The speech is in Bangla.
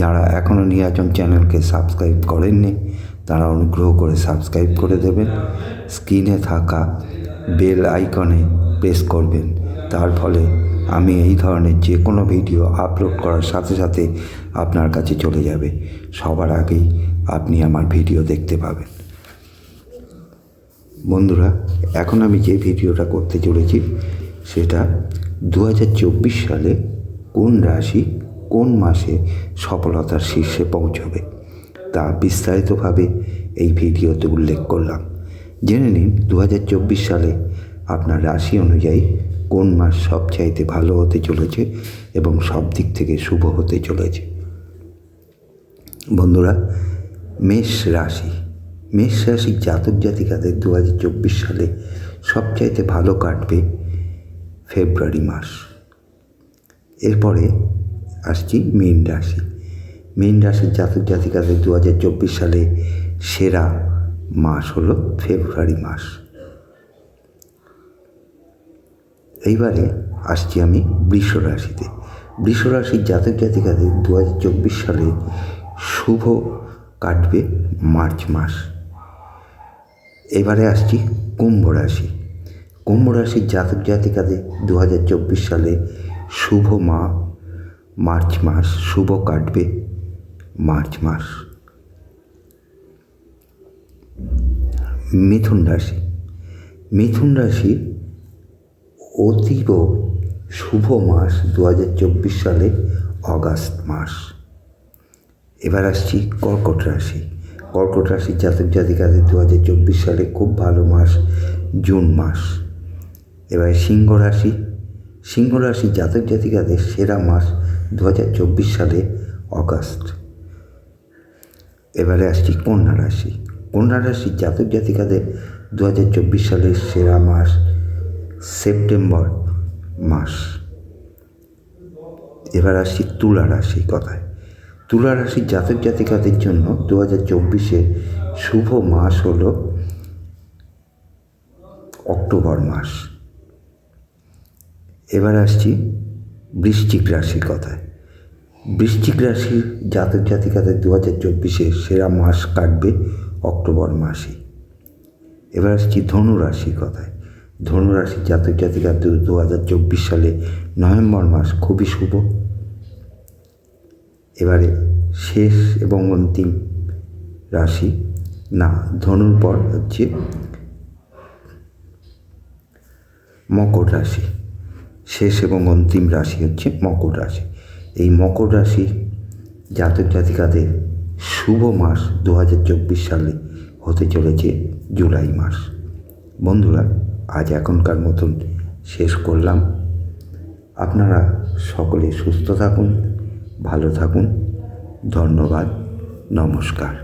যারা এখনও নিরাজন চ্যানেলকে সাবস্ক্রাইব করেননি, তারা অনুগ্রহ করে সাবস্ক্রাইব করে দেবেন, স্ক্রিনে থাকা বেল আইকনে প্রেস করবেন। তার ফলে আমি এই ধরনের যে কোনো ভিডিও আপলোড করার সাথে সাথে আপনার কাছে চলে যাবে। সবার আগেই আপনি আমার ভিডিও দেখতে পাবেন। বন্ধুরা, এখন আমি যে ভিডিওটা করতে চলেছি, সেটা দু হাজার চব্বিশ সালে কোন রাশি কোন মাসে সফলতার শীর্ষে পৌঁছবে তা বিস্তারিতভাবে এই ভিডিওতে উল্লেখ করলাম। জেনে নিন দু হাজার চব্বিশ সালে আপনার রাশি অনুযায়ী কোন মাস সবচাইতে ভালো হতে চলেছে এবং সব দিক থেকে শুভ হতে চলেছে। বন্ধুরা, মেষ রাশি। মেষ রাশির জাতক জাতিকাদের দু হাজার চব্বিশ সালে সবচাইতে ভালো কাটবে ফেব্রুয়ারি মাস। এরপরে আসছি মীন রাশি। মীন রাশির জাতক জাতিকাদের দু হাজার চব্বিশ সালে সেরা মাস হলো ফেব্রুয়ারি মাস। এইবারে আসছি আমি বৃষ রাশিতে। বৃষ রাশির জাতক জাতিকাদের দু হাজার চব্বিশ সালে শুভ কাটবে মার্চ মাস। এবারে আসছি কুম্ভ রাশি। কুম্ভ রাশির জাতক জাতিকাদের দু হাজার চব্বিশ সালে শুভ মা মার্চ মাস, শুভ কাটবে মার্চ মাস। মিথুন রাশি। মিথুন রাশি অতীব শুভ মাস দু হাজার চব্বিশ সালে অগাস্ট মাস। এবার আসছি কর্কট রাশি। কর্কট রাশির জাতক জাতিকাদের দু হাজার চব্বিশ সালে খুব ভালো মাস, জুন মাস। এবার সিংহ রাশি। সিংহ রাশির জাতক জাতিকাদের সেরা মাস দু হাজার চব্বিশ সালে অগাস্ট। এবারে আসছি কন্যা রাশি। কন্যা রাশির জাতক জাতিকাদের দু হাজার চব্বিশ সালের সেরা মাস সেপ্টেম্বর মাস। এবার আসছি তুলা রাশি কথায়। তুলা রাশির জাতক জাতিকাদের জন্য দু হাজার চব্বিশে শুভ মাস হল অক্টোবর মাস। এবার আসছি বৃশ্চিক রাশির কথায় বৃশ্চিক রাশির জাতক জাতিকাদের দু হাজার চব্বিশে সেরা মাস কাটবে অক্টোবর মাসে। এবার আসছি ধনু রাশির কথায়। ধনু রাশির জাতক জাতিকাদের দু হাজার চব্বিশ সালে নভেম্বর মাস খুবই শুভ। এবারে শেষ এবং অন্তিম রাশি। না, ধনুর পর হচ্ছে মকর রাশি। শেষ এবং অন্তিম রাশি হচ্ছে মকর রাশি। এই মকর রাশি জাতক জাতিকাদের শুভ মাস দু হাজার চব্বিশ সালে হতে চলেছে জুলাই মাস। বন্ধুরা, আজ এখনকার মতন শেষ করলাম। আপনারা সকলে সুস্থ থাকুন, ভালো থাকুন। ধন্যবাদ, নমস্কার।